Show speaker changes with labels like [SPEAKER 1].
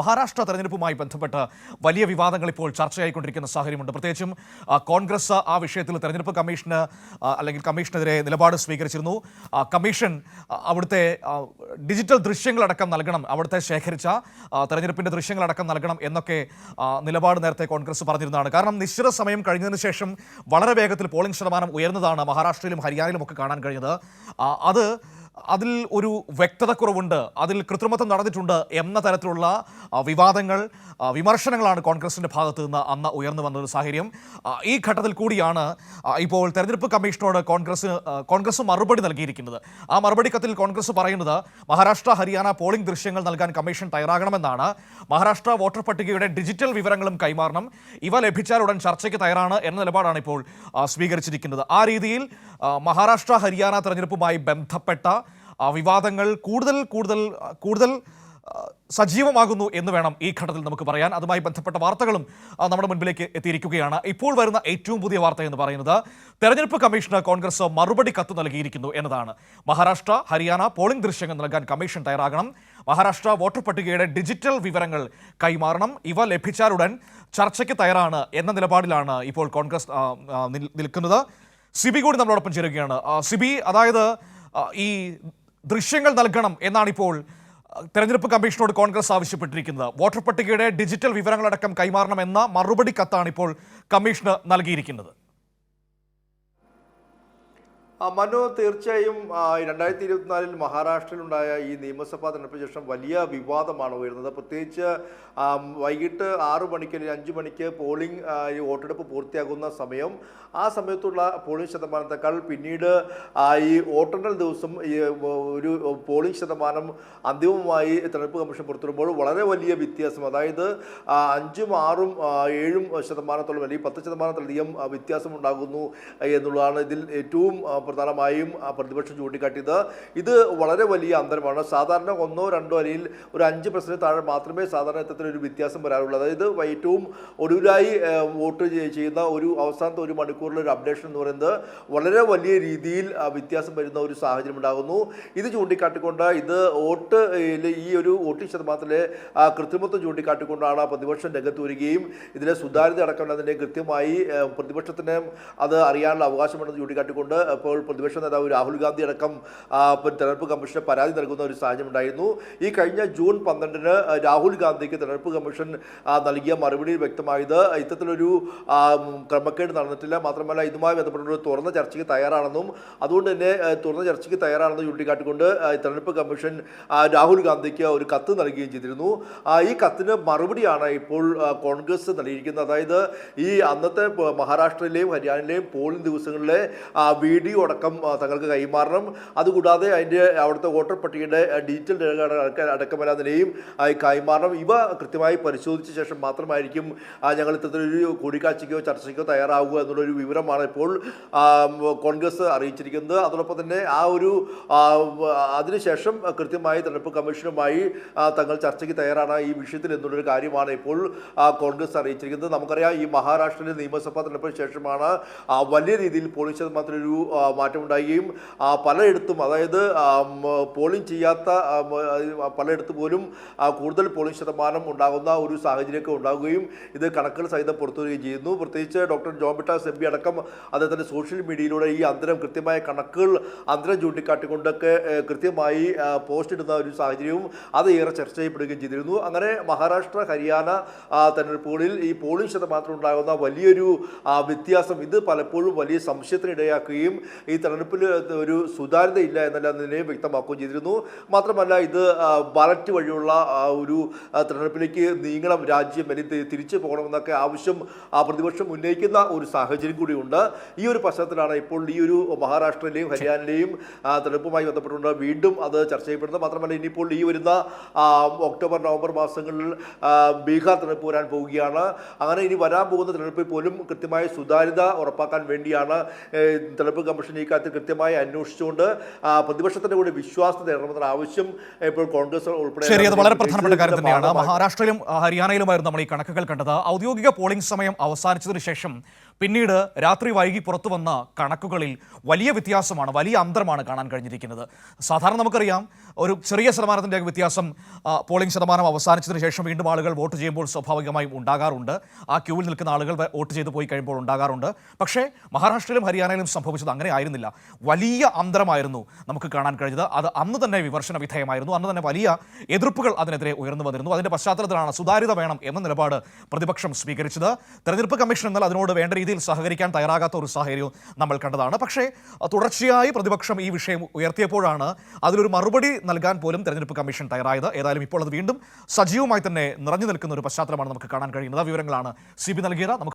[SPEAKER 1] മഹാരാഷ്ട്ര തെരഞ്ഞെടുപ്പുമായി ബന്ധപ്പെട്ട് വലിയ വിവാദങ്ങൾ ഇപ്പോൾ ചർച്ചയായിക്കൊണ്ടിരിക്കുന്ന സാഹചര്യമുണ്ട്. പ്രത്യേകിച്ചും കോൺഗ്രസ് ആ വിഷയത്തിൽ തെരഞ്ഞെടുപ്പ് കമ്മീഷന് അല്ലെങ്കിൽ കമ്മീഷനെതിരെ നിലപാട് സ്വീകരിച്ചിരുന്നു. കമ്മീഷൻ അവിടുത്തെ ഡിജിറ്റൽ ദൃശ്യങ്ങളടക്കം നൽകണം അവിടുത്തെ ശേഖരിച്ച തെരഞ്ഞെടുപ്പിന്റെ ദൃശ്യങ്ങളടക്കം നൽകണം എന്നൊക്കെ നിലപാട് നേരത്തെ കോൺഗ്രസ് പറഞ്ഞിരുന്നതാണ്. കാരണം നിശ്ചിത സമയം കഴിഞ്ഞതിന് ശേഷം വളരെ വേഗത്തിൽ പോളിംഗ് ശതമാനം ഉയർന്നതാണ് മഹാരാഷ്ട്രയിലും ഹരിയാനയിലും ഒക്കെ കാണാൻ കഴിഞ്ഞത്. അത് അതിൽ ഒരു വ്യക്തതക്കുറവുണ്ട്. അതിൽ കൃത്രിമത്വം നടന്നിട്ടുണ്ട് എന്ന തരത്തിലുള്ള വിവാദങ്ങൾ വിമർശനങ്ങളാണ് കോൺഗ്രസിന്റെ ഭാഗത്തു നിന്ന് അന്ന് ഉയർന്നു വന്ന ഒരു സാഹചര്യം. ഈ ഘട്ടത്തിൽ കൂടിയാണ് ഇപ്പോൾ തെരഞ്ഞെടുപ്പ് കമ്മീഷനോട് കോൺഗ്രസ് കോൺഗ്രസ് മറുപടി നൽകിയിരിക്കുന്നത്. ആ മറുപടി കത്തിൽ കോൺഗ്രസ് പറയുന്നത് മഹാരാഷ്ട്ര ഹരിയാന പോളിംഗ് ദൃശ്യങ്ങൾ നൽകാൻ കമ്മീഷൻ തയ്യാറാകണമെന്നാണ്. മഹാരാഷ്ട്ര വോട്ടർ പട്ടികയുടെ ഡിജിറ്റൽ വിവരങ്ങളും കൈമാറണം. ഇവ ലഭിച്ചാൽ ഉടൻ ചർച്ചയ്ക്ക് തയ്യാറാണ് എന്ന നിലപാടാണ് ഇപ്പോൾ സ്വീകരിച്ചിരിക്കുന്നത്. ആ രീതിയിൽ മഹാരാഷ്ട്ര ഹരിയാന തെരഞ്ഞെടുപ്പുമായി ബന്ധപ്പെട്ട വിവാദങ്ങൾ കൂടുതൽ കൂടുതൽ കൂടുതൽ ആ, സജീവമാകുന്നു എന്ന് വേണം ഈ ഘട്ടത്തിൽ നമുക്ക് പറയാൻ. അതുമായി ബന്ധപ്പെട്ട വാർത്തകളും നമ്മുടെ മുൻപിലേക്ക് എത്തിയിരിക്കുകയാണ്. ഇപ്പോൾ വരുന്ന ഏറ്റവും പുതിയ വാർത്ത എന്ന് പറയുന്നത് തെരഞ്ഞെടുപ്പ് കമ്മീഷന് കോൺഗ്രസ് മറുപടി കത്ത് നൽകിയിരിക്കുന്നു എന്നതാണ്. മഹാരാഷ്ട്ര ഹരിയാന പോളിംഗ് ദൃശ്യങ്ങൾ നൽകാൻ കമ്മീഷൻ തയ്യാറാകണം. മഹാരാഷ്ട്ര വോട്ടർ പട്ടികയുടെ ഡിജിറ്റൽ വിവരങ്ങൾ കൈമാറണം. ഇവ ലഭിച്ചാലുടൻ ചർച്ചയ്ക്ക് തയ്യാറാണ് എന്ന നിലപാടിലാണ് ഇപ്പോൾ കോൺഗ്രസ് ആ, ആ, നിൽ- നിൽക്കുന്നത്. സിബി കൂടി നമ്മളോടൊപ്പം ചേരുകയാണ്. സിബി അതായത് ഈ ദൃശ്യങ്ങൾ നൽകണം എന്നാണിപ്പോൾ തെരഞ്ഞെടുപ്പ് കമ്മീഷനോട് കോൺഗ്രസ് ആവശ്യപ്പെട്ടിരിക്കുന്നത്. വോട്ടർ പട്ടികയുടെ ഡിജിറ്റൽ വിവരങ്ങളടക്കം കൈമാറണമെന്ന മറുപടി കത്താണ് ഇപ്പോൾ കമ്മീഷന് നൽകിയിരിക്കുന്നത്.
[SPEAKER 2] മനു തീർച്ചയായും രണ്ടായിരത്തി ഇരുപത്തിനാലിൽ മഹാരാഷ്ട്രയിലുണ്ടായ ഈ നിയമസഭാ തെരഞ്ഞെടുപ്പിന് ശേഷം വലിയ വിവാദമാണ് ഉയർന്നത് പ്രത്യേകിച്ച് വൈകിട്ട് ആറു മണിക്ക് അല്ലെങ്കിൽ അഞ്ചു മണിക്ക് പോളിംഗ് വോട്ടെടുപ്പ് പൂർത്തിയാകുന്ന സമയം. ആ സമയത്തുള്ള പോളിംഗ് ശതമാനത്തെക്കാൾ പിന്നീട് ഈ വോട്ടെണ്ണൽ ദിവസം ഈ ഒരു പോളിംഗ് ശതമാനം അന്തിമമായി തെരഞ്ഞെടുപ്പ് കമ്മീഷൻ പുറത്തുവിടുമ്പോൾ വളരെ വലിയ വ്യത്യാസം. അതായത് അഞ്ചും ആറും ഏഴും ശതമാനത്തോളം അല്ലെങ്കിൽ പത്ത് ശതമാനത്തിലധികം വ്യത്യാസം ഉണ്ടാകുന്നു എന്നുള്ളതാണ് ഇതിൽ ഏറ്റവും പ്രധാനമായും പ്രതിപക്ഷം ചൂണ്ടിക്കാട്ടിയത്. ഇത് വളരെ വലിയ അന്തരമാണ്. സാധാരണ ഒന്നോ രണ്ടോ അല്ലെങ്കിൽ ഒരു അഞ്ച് പെർസെന്റ് താഴെ മാത്രമേ സാധാരണ ഇത്തരത്തിലൊരു വ്യത്യാസം വരാറുള്ളൂ. അതായത് ഏറ്റവും ഒടുവിലായി വോട്ട് ചെയ്യുന്ന ഒരു അവസാനത്തെ ഒരു മണിക്കൂറിലെ ഒരു അപ്ഡേഷൻ എന്ന് പറയുന്നത് വളരെ വലിയ രീതിയിൽ വ്യത്യാസം വരുന്ന ഒരു സാഹചര്യം ഉണ്ടാകുന്നു. ഇത് ചൂണ്ടിക്കാട്ടിക്കൊണ്ട് ഇത് വോട്ട് ഈ ഒരു വോട്ടിംഗ് ശതമാനത്തിലെ കൃത്രിമത്വം ചൂണ്ടിക്കാട്ടിക്കൊണ്ടാണ് പ്രതിപക്ഷം രംഗത്ത് വരികയും ഇതിലെ സുതാര്യത അടക്കം അതിന്റെ കൃത്യമായി പ്രതിപക്ഷത്തിന് അത് അറിയാനുള്ള അവകാശമുണ്ടെന്ന് ചൂണ്ടിക്കാട്ടിക്കൊണ്ട് ഇപ്പോൾ പ്രതിപക്ഷ നേതാവ് രാഹുൽ ഗാന്ധി അടക്കം തെരഞ്ഞെടുപ്പ് കമ്മീഷന് പരാതി നൽകുന്ന ഒരു സാഹചര്യം ഉണ്ടായിരുന്നു ഈ കഴിഞ്ഞ ജൂൺ പന്ത്രണ്ടിന് രാഹുൽ ഗാന്ധിക്ക് തെരഞ്ഞെടുപ്പ് കമ്മീഷൻ നൽകിയ മറുപടി വ്യക്തമായത് ഇത്തരത്തിലൊരു ക്രമക്കേട് നടന്നിട്ടില്ല. മാത്രമല്ല ഇതുമായി ബന്ധപ്പെട്ട ഒരു തുറന്ന ചർച്ചയ്ക്ക് തയ്യാറാണെന്നും അതുകൊണ്ട് തന്നെ തുറന്ന ചർച്ചയ്ക്ക് തയ്യാറാണെന്ന് ചൂണ്ടിക്കാട്ടിക്കൊണ്ട് തെരഞ്ഞെടുപ്പ് കമ്മീഷൻ രാഹുൽ ഗാന്ധിക്ക് ഒരു കത്ത് നൽകുകയും ചെയ്തിരുന്നു. ഈ കത്തിന് മറുപടിയാണ് ഇപ്പോൾ കോൺഗ്രസ് നൽകിയിരിക്കുന്നത്. അതായത് ഈ അന്നത്തെ മഹാരാഷ്ട്രയിലെയും ഹരിയാനയിലെയും പോളിംഗ് ദിവസങ്ങളിലെ വീഡിയോ അടക്കം തങ്ങൾക്ക് കൈമാറണം. അതുകൂടാതെ അതിന്റെ അവിടുത്തെ വോട്ടർ പട്ടികയുടെ ഡിജിറ്റൽ രേഖ അടക്കമല്ല നിലയും കൈമാറണം. ഇവ കൃത്യമായി പരിശോധിച്ച ശേഷം മാത്രമായിരിക്കും ഞങ്ങൾ ഇത്തരത്തിലൊരു കൂടിക്കാഴ്ചയ്ക്കോ ചർച്ചയ്ക്കോ തയ്യാറാവുക എന്നുള്ളൊരു വിവരമാണ് ഇപ്പോൾ കോൺഗ്രസ് അറിയിച്ചിരിക്കുന്നത്. അതോടൊപ്പം തന്നെ ആ ഒരു അതിനുശേഷം കൃത്യമായി തെരഞ്ഞെടുപ്പ് കമ്മീഷനുമായി തങ്ങൾ ചർച്ചയ്ക്ക് തയ്യാറാണ് ഈ വിഷയത്തിൽ എന്നുള്ളൊരു കാര്യമാണ് ഇപ്പോൾ കോൺഗ്രസ് അറിയിച്ചിരിക്കുന്നത്. നമുക്കറിയാം ഈ മഹാരാഷ്ട്രയിലെ നിയമസഭാ തെരഞ്ഞെടുപ്പിന് ശേഷമാണ് വലിയ രീതിയിൽ പോളിംഗ് ശതമാനത്തിലൊരു മാറ്റമുണ്ടാകുകയും പലയിടത്തും അതായത് പോളിംഗ് ചെയ്യാത്ത പലയിടത്ത് പോലും കൂടുതൽ പോളിംഗ് ശതമാനം ഉണ്ടാകുന്ന ഒരു സാഹചര്യമൊക്കെ ഉണ്ടാകുകയും ഇത് കണക്കുകൾ സഹിതം പുറത്തുവരികയും ചെയ്യുന്നു. പ്രത്യേകിച്ച് ഡോക്ടർ ജോൺ എം പി അടക്കം അദ്ദേഹത്തിന്റെ സോഷ്യൽ മീഡിയയിലൂടെ ഈ അന്തരം കൃത്യമായ കണക്കുകൾ അന്തരം ചൂണ്ടിക്കാട്ടിക്കൊണ്ടൊക്കെ കൃത്യമായി പോസ്റ്റ് ഇടുന്ന ഒരു സാഹചര്യവും അത് ഏറെ ചർച്ച ചെയ്യപ്പെടുകയും ചെയ്തിരുന്നു. അങ്ങനെ മഹാരാഷ്ട്ര ഹരിയാന തെരഞ്ഞെടുപ്പുകളിൽ ഈ പോളിംഗ് ശതമാനത്തിൽ ഉണ്ടാകുന്ന വലിയൊരു വ്യത്യാസം ഇത് പലപ്പോഴും വലിയ സംശയത്തിന് ഇടയാക്കുകയും ഈ തെരഞ്ഞെടുപ്പിൽ ഒരു സുതാര്യത ഇല്ല എന്നല്ല നിലയും വ്യക്തമാക്കുകയും ചെയ്തിരുന്നു. മാത്രമല്ല ഇത് ബാലറ്റ് വഴിയുള്ള ഒരു തെരഞ്ഞെടുപ്പിലേക്ക് നീങ്ങണം രാജ്യം തിരിച്ചു പോകണമെന്നൊക്കെ ആവശ്യം പ്രതിപക്ഷം ഉന്നയിക്കുന്ന ഒരു സാഹചര്യം കൂടിയുണ്ട്. ഈ ഒരു പശ്ചാത്തലമാണ് ഇപ്പോൾ ഈ ഒരു മഹാരാഷ്ട്രയിലെയും ഹരിയാനയിലെയും തെരഞ്ഞെടുപ്പുമായി ബന്ധപ്പെട്ടുകൊണ്ട് വീണ്ടും അത് ചർച്ച ചെയ്യപ്പെടുന്നത്. മാത്രമല്ല ഇനിയിപ്പോൾ ഈ വരുന്ന ഒക്ടോബർ നവംബർ മാസങ്ങളിൽ ബീഹാർ തെരഞ്ഞെടുപ്പ് വരാൻ പോവുകയാണ്. അങ്ങനെ ഇനി വരാൻ പോകുന്ന തെരഞ്ഞെടുപ്പിൽ പോലും കൃത്യമായ സുതാര്യത ഉറപ്പാക്കാൻ വേണ്ടിയാണ് തെരഞ്ഞെടുപ്പ് കമ്മീഷൻ ഈ കാര്യത്തിൽ കൃത്യമായി അന്വേഷിച്ചുകൊണ്ട് പ്രതിപക്ഷത്തിന്റെ കൂടി വിശ്വാസം നേടണമെന്ന ആവശ്യം ഇപ്പോൾ കോൺഗ്രസ് ഉൾപ്പെടെ
[SPEAKER 1] ശരി അത് വളരെ പ്രധാനപ്പെട്ട കാര്യം തന്നെയാണ്. മഹാരാഷ്ട്രയിലും ഹരിയാനയിലുമായിരുന്നു നമ്മൾ ഈ കണക്കുകൾ കണ്ടത്. ഔദ്യോഗിക പോളിംഗ് സമയം അവസാനിച്ചതിന് ശേഷം പിന്നീട് രാത്രി വൈകി പുറത്തു വന്ന കണക്കുകളിൽ വലിയ വ്യത്യാസമാണ് വലിയ അന്തരമാണ് കാണാൻ കഴിഞ്ഞിരിക്കുന്നത്. സാധാരണ നമുക്കറിയാം ഒരു ചെറിയ ശതമാനത്തിന്റെ വ്യത്യാസം പോളിംഗ് ശതമാനം അവസാനിച്ചതിന് ശേഷം വീണ്ടും ആളുകൾ വോട്ട് ചെയ്യുമ്പോൾ സ്വാഭാവികമായും ഉണ്ടാകാറുണ്ട്. ആ ക്യൂവിൽ നിൽക്കുന്ന ആളുകൾ വോട്ട് ചെയ്ത് പോയി കഴിയുമ്പോൾ ഉണ്ടാകാറുണ്ട്. പക്ഷേ മഹാരാഷ്ട്രയിലും ഹരിയാനയിലും സംഭവിച്ചത് അങ്ങനെ ആയിരുന്നില്ല. വലിയ അന്തരമായിരുന്നു നമുക്ക് കാണാൻ കഴിഞ്ഞത്. അത് അന്ന് തന്നെ വിമർശന വിധേയമായിരുന്നു. അന്ന് തന്നെ വലിയ എതിർപ്പുകൾ അതിനെതിരെ ഉയർന്നു വന്നിരുന്നു. അതിന്റെ പശ്ചാത്തലത്തിലാണ് സുതാര്യത വേണം എന്ന നിലപാട് പ്രതിപക്ഷം സ്വീകരിച്ചത്. തെരഞ്ഞെടുപ്പ് കമ്മീഷൻ എന്നാൽ അതിനോട് വേണ്ട രീതിയിൽ സഹകരിക്കാൻ തയ്യാറാകാത്ത ഒരു സാഹചര്യവും നമ്മൾ കണ്ടതാണ്. പക്ഷേ തുടർച്ചയായി പ്രതിപക്ഷം ഈ വിഷയം ഉയർത്തിയപ്പോഴാണ് അതിലൊരു മറുപടി നൽകാൻ പോലും തെരഞ്ഞെടുപ്പ് കമ്മീഷൻ തയ്യാറായത്. ഏതായാലും ഇപ്പോൾ അത് വീണ്ടും സജീവമായി തന്നെ നിറഞ്ഞു നിൽക്കുന്ന ഒരു പശ്ചാത്തലമാണ് നമുക്ക് കാണാൻ കഴിയുന്നത്. വിവരങ്ങളാണ് സി ബി നൽകിയത്. നമുക്ക്